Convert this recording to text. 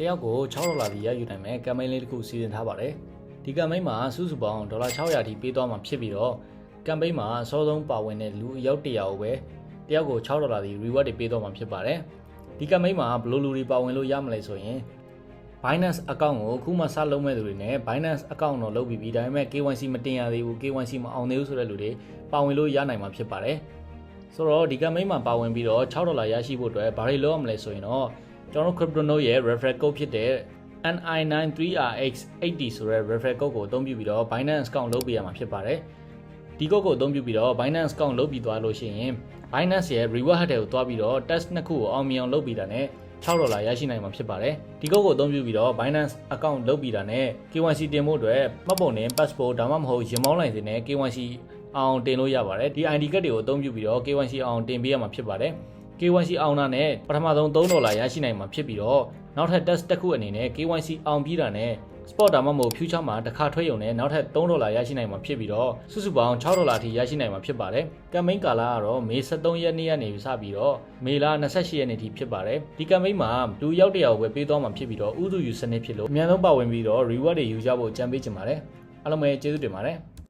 တယောက်ကို6ဒေါ်လာစီရယူနိုင်မယ်ကမ်ပိန်းလေးတစ်ခုစီစဉ်ထားပါတယ်ဒီကမ်ပိန်းမှာစုစုပေါင်းဒေါ်လာ600ထိပေးသွားမှာဖြစ်ပြီးတော့ကမ်ပိန်းမှာအစောဆုံးပါဝင်တဲ့လူအယောက်100ကိုပဲတယောက်ကို6ဒေါ်လာစီ reward တွေပေးသွားမှာဖြစ်ပါတယ်ဒီကမ်ပိန်းမှာဘယ်လိုလူတွေပါဝင်လို့ရမလဲဆိုရင် Binance account ကိုအခုမှစလုပ်မဲ့သူတွေနဲ့ Binance account တော့လုပ်ပြီးပြီဒါပေမဲ့ KYC မတင်ရသေးဘူး KYC မအောင်သေးဘူးဆိုတဲ့လူတွေပါဝင်လို့ရနိုင်မှာဖြစ်ပါတယ်ဆိုတော့ဒီကမ်ပိန်းမှာပါဝင်ပြီးတော့6ဒေါ်လာရရှိဖို့အတွက်ဘာတွေလုပ်ရမလဲဆိုရင်တော့ ကျွန်တော်တို့ Cryptonote ရဲ့ referral code ဖြစ်တဲ့ NI93RX80 ဆိုတဲ့ referral code ကိုအသုံးပြုပြီးတော့ Binance account လုပ်ပေးရမှာဖြစ်ပါတယ်ဒီ code ကိုအသုံးပြုပြီးတော့ Binance account လုပ်ပြီးသွားလို့ရှိရင် Binance ရဲ့ reward header ကိုတွားပြီးတော့ test နှစ်ခုကိုအောင်မြင်အောင်လုပ်ပြီးတာနဲ့6ဒေါ်လာရရှိနိုင်မှာဖြစ်ပါတယ်ဒီကုတ်ကိုအသုံးပြုပြီးတော့ Binance account လုပ်ပြီးတာနဲ့ KYC တင်ဖို့အတွက်မှတ်ပုံနဲ့ passport ဒါမှမဟုတ်ရင်မောင်းလိုင်စင်နဲ့ KYC အောင်တင်လို့ရပါတယ်ဒီ ID ကတ်တွေကိုအသုံးပြုပြီးတော့ KYC အောင်တင်ပေးရမှာဖြစ်ပါတယ် KYC အောင်တာနဲ့ပထမဆုံး3ဒေါ်လာရရှိနိုင်မှာဖြစ်ပြီးတော့နောက်ထပ် test တစ်ခုအနေနဲ့ KYC အောင်ပြီးတာနဲ့ spot ဒါမှမဟုတ် future မှာတစ်ခါထွက်ရုံနဲ့နောက်ထပ်3ဒေါ်လာရရှိနိုင်မှာဖြစ်ပြီးတော့စုစုပေါင်း6ဒေါ်လာထိရရှိနိုင်မှာဖြစ်ပါတယ်။ကမ်ပိန်းကာလကတော့မေ23ရက်နေ့ကနေစပြီးတော့မေလ28ရက်နေ့ထိဖြစ်ပါတယ်။ဒီကမ်ပိန်းမှာလူရောက်တယောက်ပဲပေးသွားမှာဖြစ်ပြီးတော့ဥဒုယူစနစ်ဖြစ်လို့အများဆုံးပါဝင်ပြီးတော့ reward တွေယူကြဖို့ကြံပေးချင်ပါတယ်။အားလုံးပဲကျေးဇူးတင်ပါတယ်။